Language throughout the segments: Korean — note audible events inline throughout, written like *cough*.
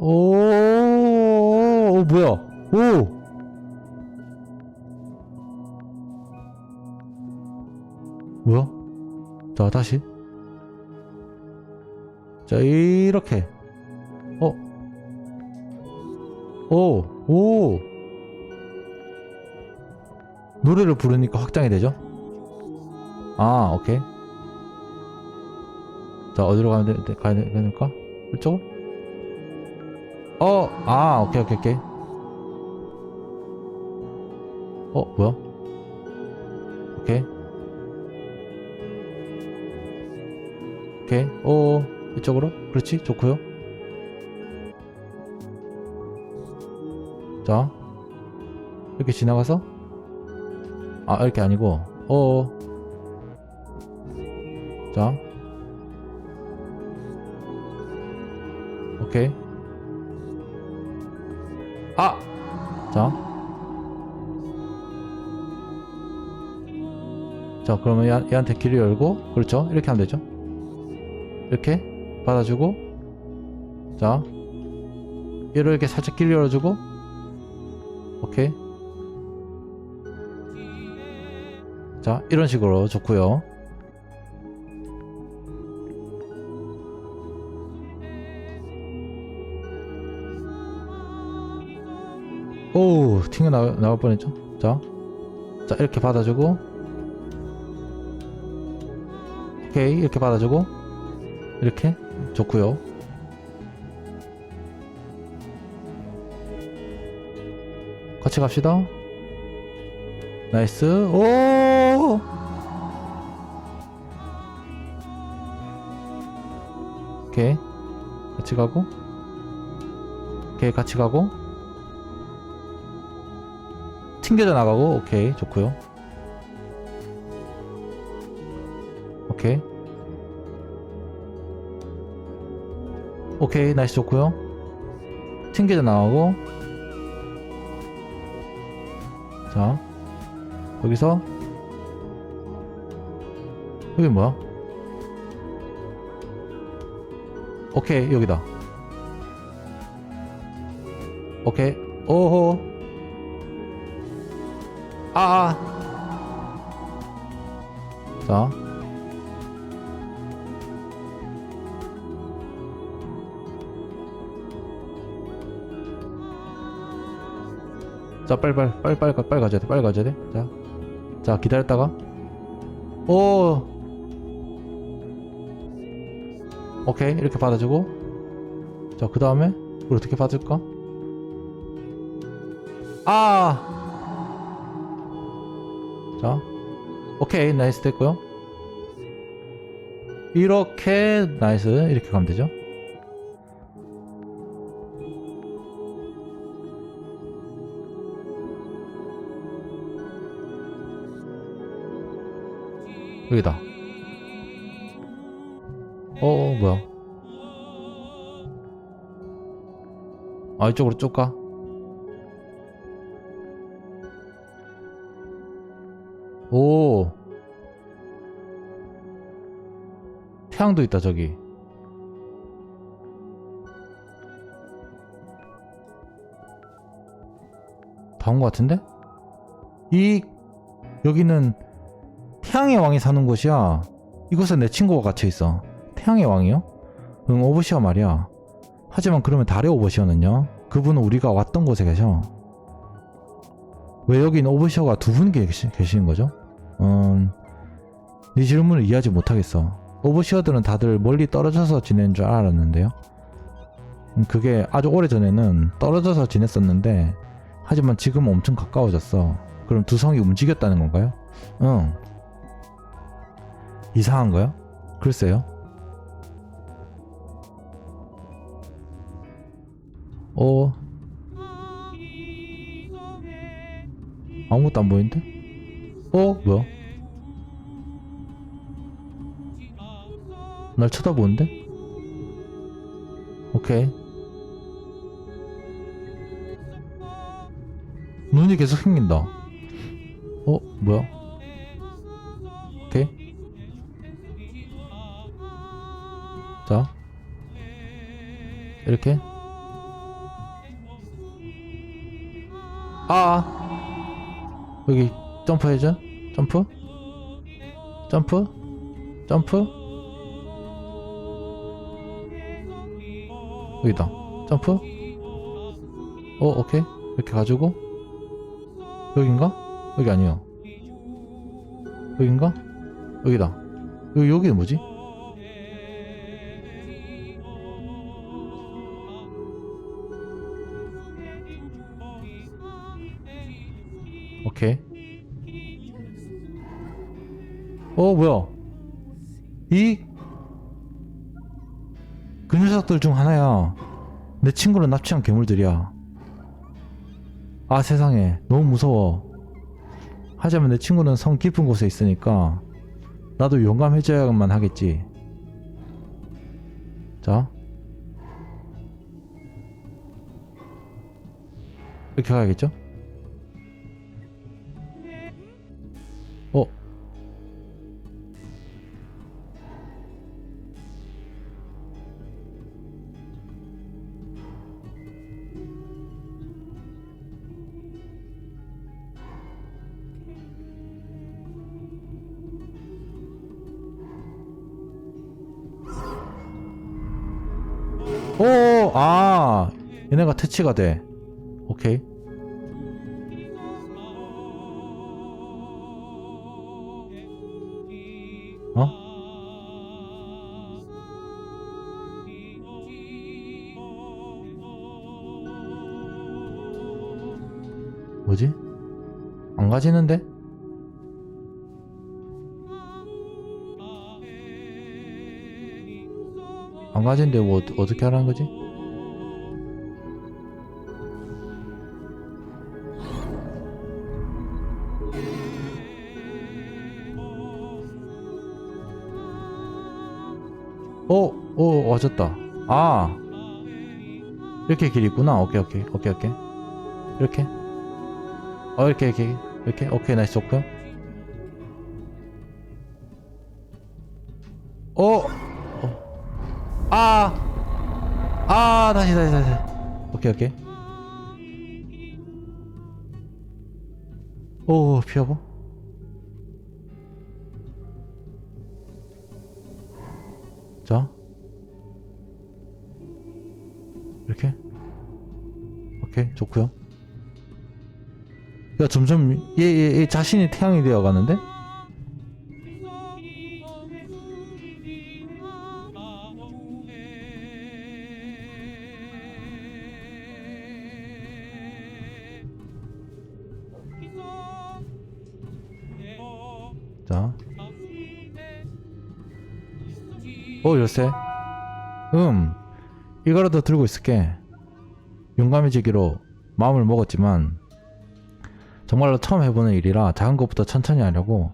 오, 오 뭐야? 오. 뭐야? 자 다시. 자 이렇게. 어. 오, 오. 노래를 부르니까 확장이 되죠? 아, 오케이. 자, 어디로 가면 돼, 돼- 가야 돼- 될까? 이쪽으로? 어, 아, 오케이, 오케이, 오케이. 어, 뭐야? 오케이. 오케이. 오, 이쪽으로? 그렇지, 좋고요 자, 이렇게 지나가서? 아, 이렇게 아니고, 어, 자, 오케이. 아! 자. 자, 그러면 얘, 얘한테 길을 열고, 그렇죠? 이렇게 하면 되죠? 이렇게 받아주고, 자. 얘를 이렇게 살짝 길을 열어주고, 오케이. 자, 이런 식으로 좋고요 튕겨 나, 나갈 뻔했죠? 자. 자, 이렇게 받아주고. 오케이, 이렇게 받아주고. 이렇게. 좋고요 같이 갑시다. 나이스. 오! 오케이. 같이 가고. 오케이, 같이 가고. 튕겨져 나가고 오케이 좋고요. 오케이. 오케이 나이스 좋고요. 튕겨져 나가고. 자 여기서. 여기 뭐야? 오케이 여기다. 오케이. 오호 아, 아. 자. 자, 빨리, 빨리, 빨리, 빨리, 가- 빨리 가져야 돼, 빨리 가져야 돼. 자. 자, 기다렸다가. 오! 오케이, 이렇게 받아 주고. 자, 그 다음에, 우리 어떻게 받을까? 아! 자, 오케이, 나이스 됐고요. 이렇게, 나이스, 이렇게 가면 되죠. 여기다. 어, 어, 뭐야. 아, 이쪽으로 쭉 가. 태양도 있다, 저기. 다 온 것 같은데? 이, 여기는 태양의 왕이 사는 곳이야. 이곳에 내 친구가 갇혀 있어. 태양의 왕이요? 응, 오버시어 말이야. 하지만 그러면 달의 오버시어는요? 그분은 우리가 왔던 곳에 계셔. 왜 여긴 오버시어가 두 분 계시, 계시는 거죠? 음, 네 질문을 이해하지 못하겠어. 오버시어들은 다들 멀리 떨어져서 지내는 줄 알았는데요. 음, 그게 아주 오래 전에는 떨어져서 지냈었는데, 하지만 지금 엄청 가까워졌어. 그럼 두 성이 움직였다는 건가요? 응. 이상한 거요? 글쎄요. 어. 아무것도 안 보이는데? 어? 뭐야? 날 쳐다보는데? 오케이. 눈이 계속 생긴다. 어, 뭐야? 오케이. 자. 이렇게. 아! 여기 점프해줘? 점프? 점프? 점프? 여기다. 점프? 어 오케이. 이렇게 가지고. 여긴가? 여기 아니요 여긴가? 여기다. 여기 여기는 뭐지? 오케이. 어 뭐야? 이 그 녀석들 중 하나야. 내 친구를 납치한 괴물들이야. 아 세상에. 너무 무서워. 하지만 내 친구는 성 깊은 곳에 있으니까 나도 용감해져야만 하겠지. 자. 이렇게 가야겠죠? 아, 얘네가 퇴치가 돼. 오케이. 어? 뭐지? 안 가지는데? 안 가진데 뭐 어떻게, 어떻게 하라는 거지? 어, 와졌다. 아, 이렇게 길 있구나. 오케이, 오케이, 오케이, 오케이. 이렇게. 어, 이렇게, 이렇게, 이렇게. 오케이, 나이스 좋고요. 어, 어, 아, 아, 다시, 다시, 다시. 오케이, 오케이. 오, 피하고. 자. 이렇게. 오케이, 좋고요 야, 점점 얘, 얘, 얘 자신이 태양이 되어 가는데? 자. 어, 열쇠. 음, 이거라도 들고 있을게. 용감해지기로 마음을 먹었지만, 정말로 처음 해보는 일이라 작은 것부터 천천히 하려고,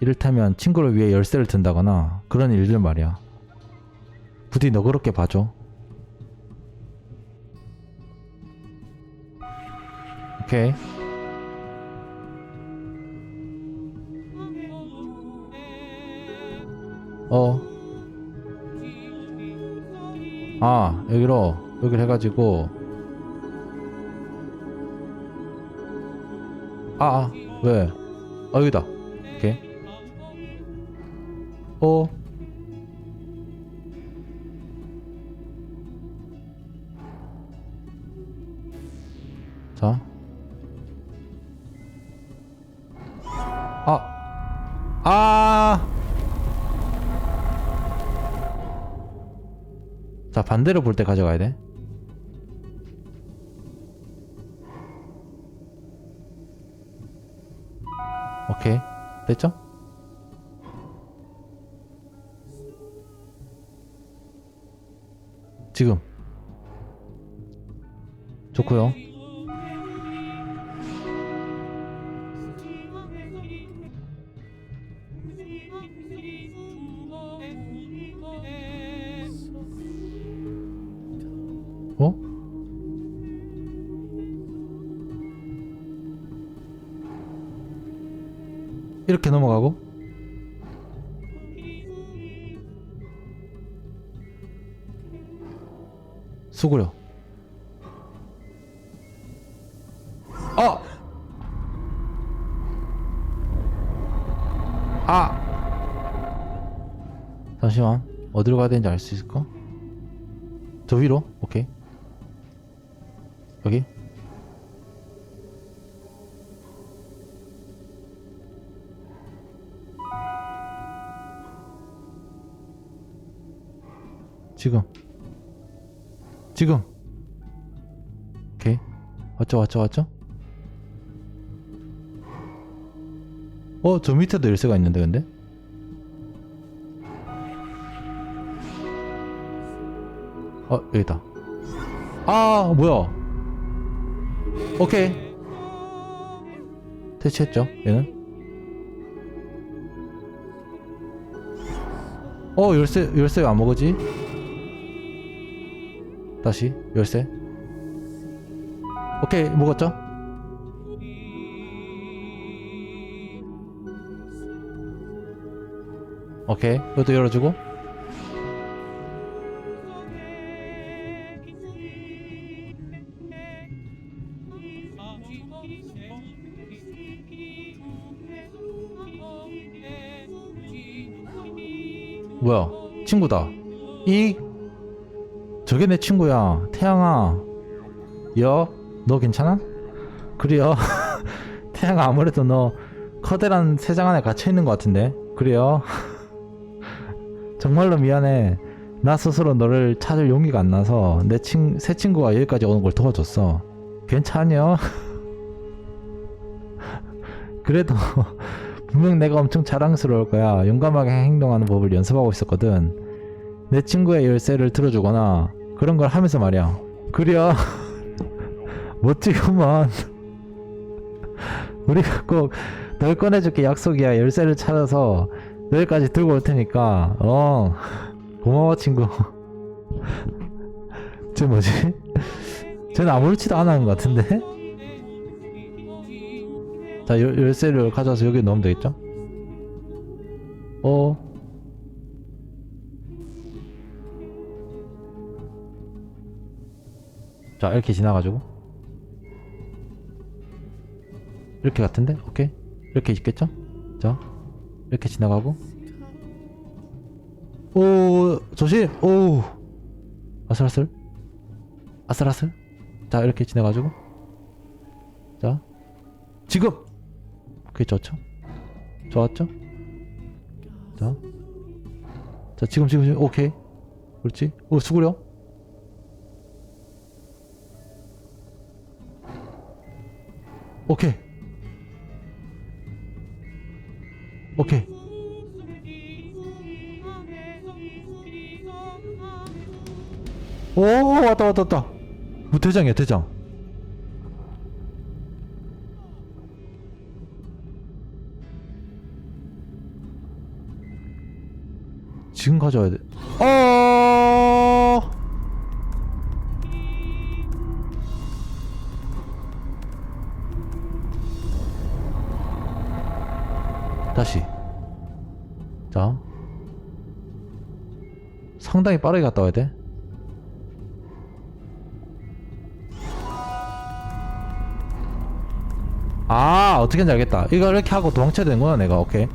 이를테면 친구를 위해 열쇠를 든다거나 그런 일들 말이야. 부디 너그럽게 봐줘. 오케이. 어. 아, 여기로, 여기를 해가지고. 아, 아, 왜? 아, 여기다. 오케이. 어. 자. 아. 자 반대로 볼 때 가져가야 돼? 오케이. 됐죠? 지금. 좋고요 이렇게 넘어가고 수구려 어! 아! 잠시만 어디로 가야 되는지 알 수 있을까? 저 위로? 오케이 지금. 지금. 오케이. 왔죠 왔죠 왔죠? 어 저 밑에도 열쇠가 있는데 근데? 어 여기다. 아 뭐야? 오케이. 퇴치했죠 얘는? 어 열쇠 열쇠 왜 안 먹어지 다시? 열쇠? 오케이 먹었죠? 오케이 이것도 열어주고. 뭐야? 친구다. 이 저게 내 친구야 태양아 여 너 괜찮아? 그래요 *laughs* 태양아 아무래도 너 커다란 세장 안에 갇혀있는 것 같은데 그래요 *laughs* 정말로 미안해 나 스스로 너를 찾을 용기가 안 나서 내 친, 새 친구가 여기까지 오는 걸 도와줬어 괜찮냐? *laughs* 그래도 분명 내가 엄청 자랑스러울 거야. 용감하게 행동하는 법을 연습하고 있었거든. 내 친구의 열쇠를 들어주거나 그런 걸 하면서 말이야. 그래야 *laughs* 멋지구만. 우리가 꼭 널 꺼내줄게 약속이야. 열쇠를 찾아서 여기까지 들고 올 테니까. 어 고마워 친구. *laughs* 쟤 뭐지? 쟤는 아무렇지도 하는 것 같은데? 자 열, 열쇠를 가져와서 여기 넣으면 되겠죠? 어 자, 이렇게 지나가지고. 이렇게 같은데? 오케이. 이렇게 있겠죠? 자, 이렇게 지나가고. 오, 조심! 오! 아슬아슬. 아슬아슬. 자, 이렇게 지나가지고. 자, 지금! 그게 좋죠? 좋았죠? 자. 자, 지금, 지금, 지금. 오케이. 그렇지. 오, 수구려. 오케이. 오케이. 오, 왔다, 왔다, 왔다. 뭐, 대장이야, 대장. 지금 가져와야 돼. 상당히 빠르게 갔다 와야 돼. 아, 어떻게 하는지 알겠다. 이거 이렇게 하고 도망쳐야 되는구나, 내가. 오케이.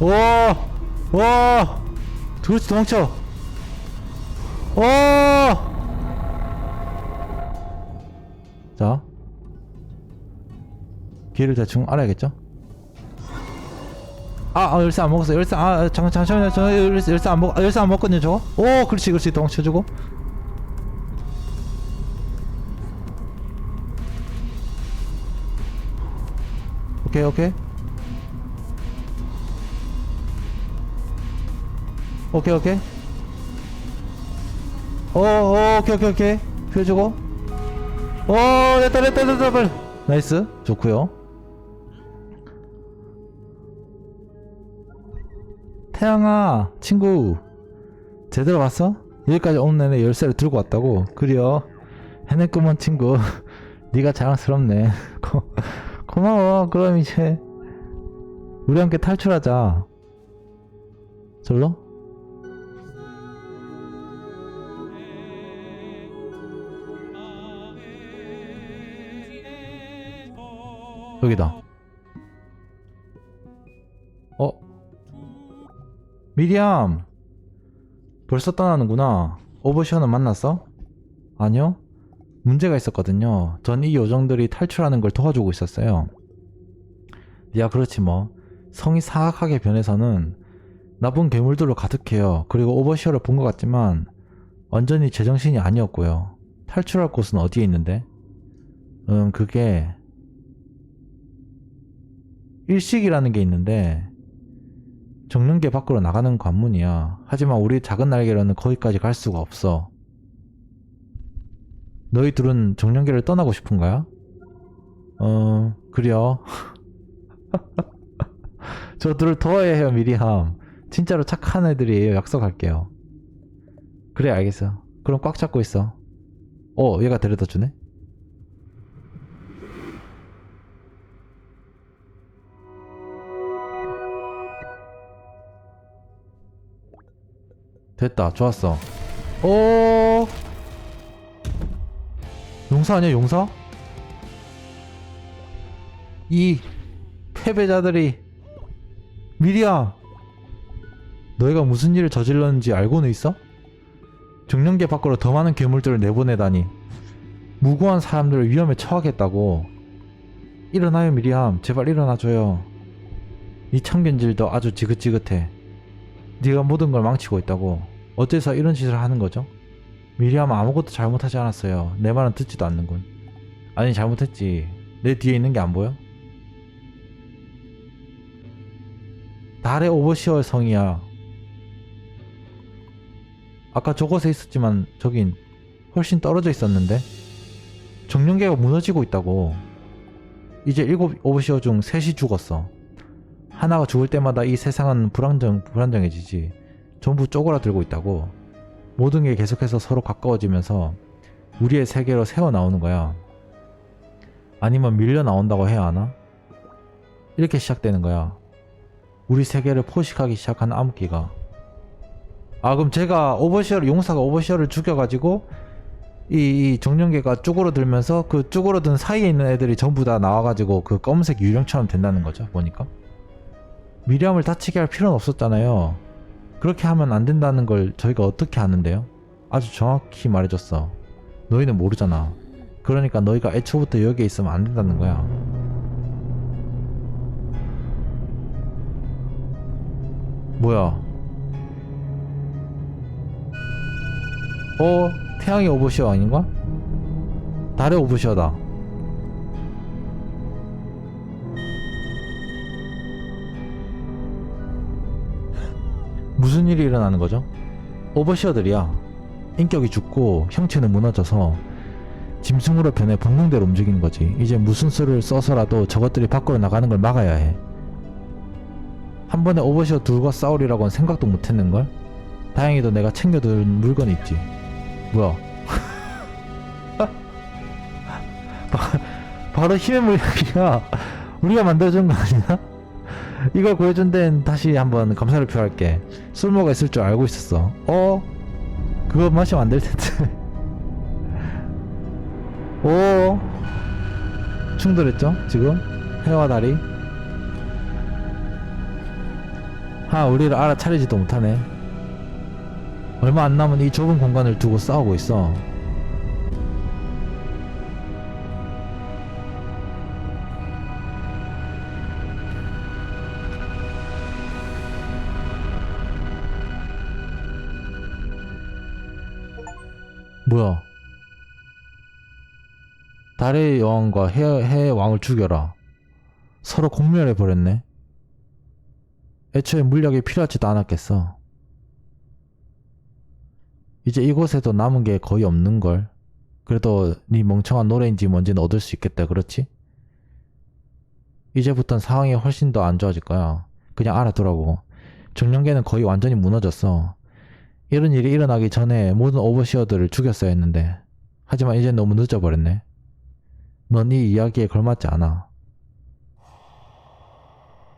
와, 와, 그렇지 도망쳐. 와. 길을 대충 알아야겠죠? 아, 아 열쇠 안 먹었어. 열쇠 아 잠깐 잠시만요. 저 열쇠, 열쇠 안 먹, 아, 열쇠 안 먹거든요, 저거. 오, 그렇지, 그렇지, 도망쳐주고. 오케이, 오케이. 오케이 오케이 어, 어 오케이 오케이 오케이 피해주고 어 됐다 됐다 됐다 빨리 나이스 좋구요 태양아 친구 제대로 왔어? 여기까지 오는 내내 열쇠를 들고 왔다고? 그려 해냈구먼 친구 *laughs* 네가 자랑스럽네. *laughs* 고, 고마워. 그럼 이제 우리 함께 탈출하자. 절로? 여기다. 미리암! 벌써 떠나는구나. 오버시어는 만났어? 아니요. 문제가 있었거든요. 전 이 요정들이 탈출하는 걸 도와주고 있었어요. 야, 그렇지 뭐. 성이 사악하게 변해서는 나쁜 괴물들로 가득해요. 그리고 오버시어를 본 것 같지만 완전히 제정신이 아니었고요. 탈출할 곳은 어디에 있는데? 음, 그게 일식이라는 게 있는데 정릉계 밖으로 나가는 관문이야. 하지만 우리 작은 날개로는 거기까지 갈 수가 없어. 너희 둘은 정령계를 떠나고 싶은 거야? 어, 그래요. *laughs* 저들을 도와야 해요, 미리함. 진짜로 착한 애들이에요. 약속할게요. 그래, 알겠어. 그럼 꽉 잡고 있어. 어, 얘가 데려다 주네? 됐다. 좋았어. 오! 용사 아니야, 용사? 이 패배자들이 미리야 너희가 무슨 일을 저질렀는지 알고는 있어? 정령계 밖으로 더 많은 괴물들을 내보내다니 무고한 사람들을 위험에 처하겠다고 일어나요 미리암 제발 일어나줘요 이 참견질도 아주 지긋지긋해 네가 모든 걸 망치고 있다고 어째서 이런 짓을 하는 거죠? 미리암 아무것도 잘못하지 않았어요 내 말은 듣지도 않는군 아니 잘못했지 내 뒤에 있는 게 안 보여? 달의 오버시어 성이야. 아까 저곳에 있었지만 저긴 훨씬 떨어져 있었는데 정령계가 무너지고 있다고. 이제 일곱 오버시어 중 셋이 죽었어. 하나가 죽을 때마다 이 세상은 불안정 불안정해지지. 전부 쪼그라들고 있다고. 모든 게 계속해서 서로 가까워지면서 우리의 세계로 새어 나오는 거야. 아니면 밀려 나온다고 해야 하나? 이렇게 시작되는 거야. 우리 세계를 포식하기 시작한 암흑기가 아 그럼 제가 오버시어를 용사가 오버시어를 죽여가지고 이, 이 정령계가 쪼그러들면서 그 쪼그러든 사이에 있는 애들이 전부 다 나와가지고 그 검은색 유령처럼 된다는 거죠 보니까 미리암을 다치게 할 필요는 없었잖아요 그렇게 하면 안 된다는 걸 저희가 어떻게 아는데요? 아주 정확히 말해줬어 너희는 모르잖아 그러니까 너희가 애초부터 여기에 있으면 안 된다는 거야 뭐야? 어? 태양의 오버시어 아닌가? 달의 오버시어다. 무슨 일이 일어나는 거죠? 오버시어들이야. 인격이 죽고 형체는 무너져서 짐승으로 변해 본능대로 움직이는 거지. 이제 무슨 수를 써서라도 저것들이 밖으로 나가는 걸 막아야 해. 한 번에 오버시어 둘과 싸우리라고는 생각도 못 했는걸? 다행히도 내가 챙겨둔 물건이 있지. 뭐야? *laughs* 바, 바로 힘의 물약이야. 우리가 만들어준 거 아니야? 이걸 구해준 데는 다시 한번 감사를 표할게. 술모가 있을 줄 알고 있었어. 어? 그거 마시면 안 될 텐데. *laughs* 오? 충돌했죠? 지금? 해와 다리? 하 우리를 알아차리지도 못하네 얼마 안 남은 이 좁은 공간을 두고 싸우고 있어 달의 여왕과 해, 해의 왕을 죽여라 서로 공멸해버렸네 애초에 물약이 필요하지도 않았겠어. 이제 이곳에도 남은 게 거의 없는걸. 그래도 네 멍청한 노래인지 뭔지는 얻을 수 있겠다, 그렇지? 이제부턴 상황이 훨씬 더 안 좋아질 거야. 그냥 알아두라고. 정령계는 거의 완전히 무너졌어. 이런 일이 일어나기 전에 모든 오버시어들을 죽였어야 했는데. 하지만 이제 너무 늦어버렸네. 넌 이 이야기에 걸맞지 않아.